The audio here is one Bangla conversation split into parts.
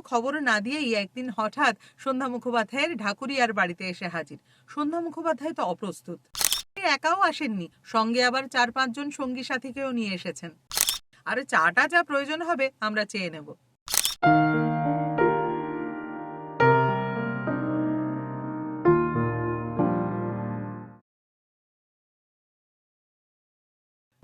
খবর না দিয়েই একদিন হঠাৎ সন্ধ্যা মুখোপাধ্যায়ের ঢাকুরিয়ার বাড়িতে এসে হাজির। সন্ধ্যা মুখোপাধ্যায় তো অপ্রস্তুত। একাও আসেননি, সঙ্গে আবার চার পাঁচজন সঙ্গী সাথীকেও নিয়ে এসেছেন। আর চাটা যা প্রয়োজন হবে, আমরা চেয়ে নেব।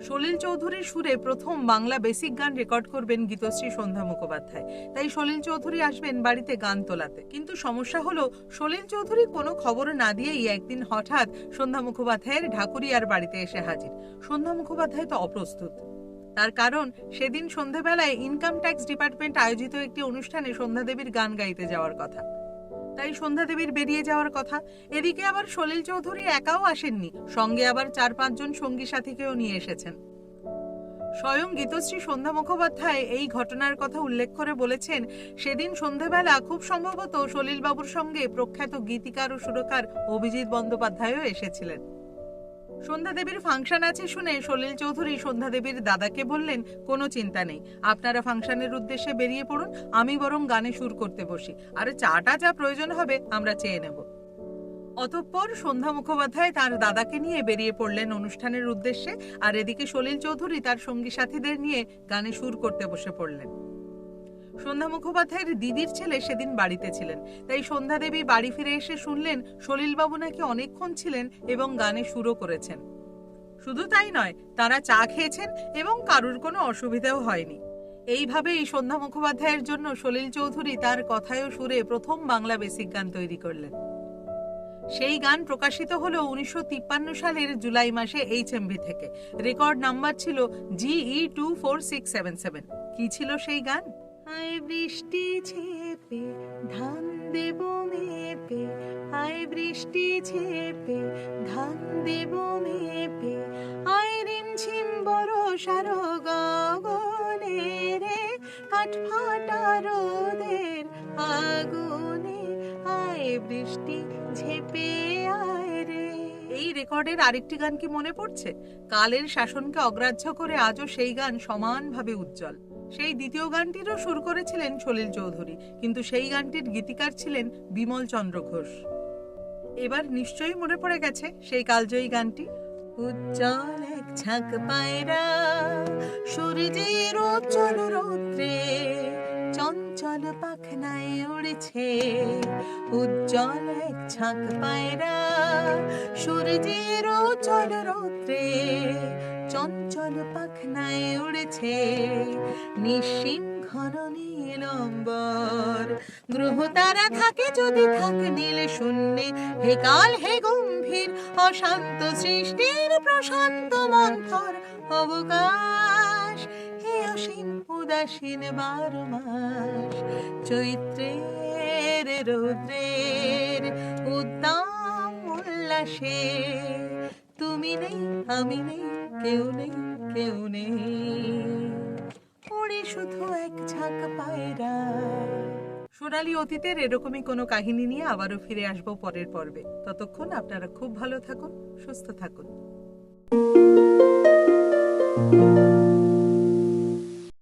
সলিল চৌধুরীর সুরে প্রথম বাংলা বেসিক গান রেকর্ড করবেন গীতশ্রী সন্ধ্যা মুখোপাধ্যায়। তাই সলিল চৌধুরী আসবেন বাড়িতে গান তোলাতে। কিন্তু সমস্যা হলো, সলিল চৌধুরী কোনো খবর না দিয়েই একদিন হঠাৎ সন্ধ্যা মুখোপাধ্যায়ের ঢাকুরিয়ার বাড়িতে এসে হাজির। সন্ধ্যা মুখোপাধ্যায় তো অপ্রস্তুত। তার কারণ, সেদিন সন্ধেবেলায় ইনকাম ট্যাক্স ডিপার্টমেন্ট আয়োজিত একটি অনুষ্ঠানে সন্ধ্যা দেবীর গান গাইতে যাওয়ার কথা। তাই সন্ধ্যা দেবীর বেরিয়ে যাওয়ার কথা। এদিকে আবার সলিল চৌধুরী একাও আসেননি, সঙ্গে আবার চার পাঁচজন সঙ্গী সাথীকেও নিয়ে এসেছেন। স্বয়ং গীতশ্রী সন্ধ্যা মুখোপাধ্যায় এই ঘটনার কথা উল্লেখ করে বলেছেন, সেদিন সন্ধেবেলা খুব সম্ভবত সলিলবাবুর সঙ্গে প্রখ্যাত গীতিকার ও সুরকার অভিজিৎ বন্দ্যোপাধ্যায়ও এসেছিলেন। সন্ধ্যা দেবীর ফাংশন আছে শুনে সলিল চৌধুরী সন্ধ্যা দেবীর দাদাকে বললেন, কোনো চিন্তা নেই। আপনারা ফাংশনের উদ্দেশ্যে বেরিয়ে পড়ুন, আমি বরং গানে সুর করতে বসি। আর চাটা যা প্রয়োজন হবে, আমরা চেয়ে নেব। অতঃপর সন্ধ্যা মুখোপাধ্যায় তার দাদাকে নিয়ে বেরিয়ে পড়লেন অনুষ্ঠানের উদ্দেশ্যে, আর এদিকে সলিল চৌধুরী তার সঙ্গী সাথীদের নিয়ে গানে সুর করতে বসে পড়লেন। সন্ধ্যা মুখোপাধ্যায়ের দিদির ছেলে সেদিন বাড়িতে ছিলেন। তাই সন্ধ্যা দেবী বাড়ি ফিরে এসে শুনলেন সলিলবাবু নাকি অনেকক্ষণ ছিলেন এবং গানে সুরও করেছেন। শুধু তাই নয়, তারা চা খেয়েছেন এবং কারুর কোনো অসুবিধাও হয়নি। এইভাবেই সন্ধ্যা মুখোপাধ্যায়ের জন্য সলিল চৌধুরী তার কথায় সুরে প্রথম বাংলা বেসিক গান তৈরি করলেন। সেই গান প্রকাশিত হলো উনিশশো সালের জুলাই মাসে এইচএমভি থেকে। রেকর্ড নাম্বার ছিল GE two four six seven seven. কি ছিল সেই গান? আয় বৃষ্টি ছেপে ধান দেব মেপে আয় বৃষ্টি ছেপে ধান দেব মেপে। আয় রিমঝিম বরষার গগনে রে, কাঠ ফাটা রোদের আগুনে। আয় বৃষ্টি ঝেপে, আয় রে। এই রেকর্ডের আরেকটি গান কি মনে পড়ছে? কালের শাসনকে অগ্রাহ্য করে আজও সেই গান সমানভাবে উজ্জ্বল। সেই দ্বিতীয় গানটিরও সুর করেছিলেন সলিল চৌধুরী, কিন্তু সেই গানটির গীতিকার ছিলেন বিমল চন্দ্র ঘোষ। এবার নিশ্চয়ই মনে পড়ে গেছে সেই কালজয়ী গানটি। উজ্জ্বল এক ঝাঁক পায়রা, সূর্যের উজ্জ্বল রৌদ্রে চঞ্চল পাখনায় উড়েছে। উজ্জ্বল এক ঝাঁক পায়রা, সূর্যের উজ্জ্বল রৌদ্রে চঞ্চল পাখনায় উড়েছে। নিশ্চিম ঘন নীলম্বর গ্রহ তারা থাকে যদি থাকে নীল শূন্যে। হে কাল, হে গম্ভীর, অশান্ত সৃষ্টির প্রশান্ত মন্থর অবকাশ। হে অসীম, উদাসীন বারো মাস। চৈত্রের রৌদ্রের উদ্দাম উল্লাসে তুমি নেই, আমি নেই, কেউ নেই কেউ নেই। ওরে শুধু এক ঝাঁক পায়রা। সোনালি অতীতের এরকমই কোনো কাহিনী নিয়ে আবারও ফিরে আসব পরের পর্বে। ততক্ষণ আপনারা খুব ভালো থাকুন, সুস্থ থাকুন।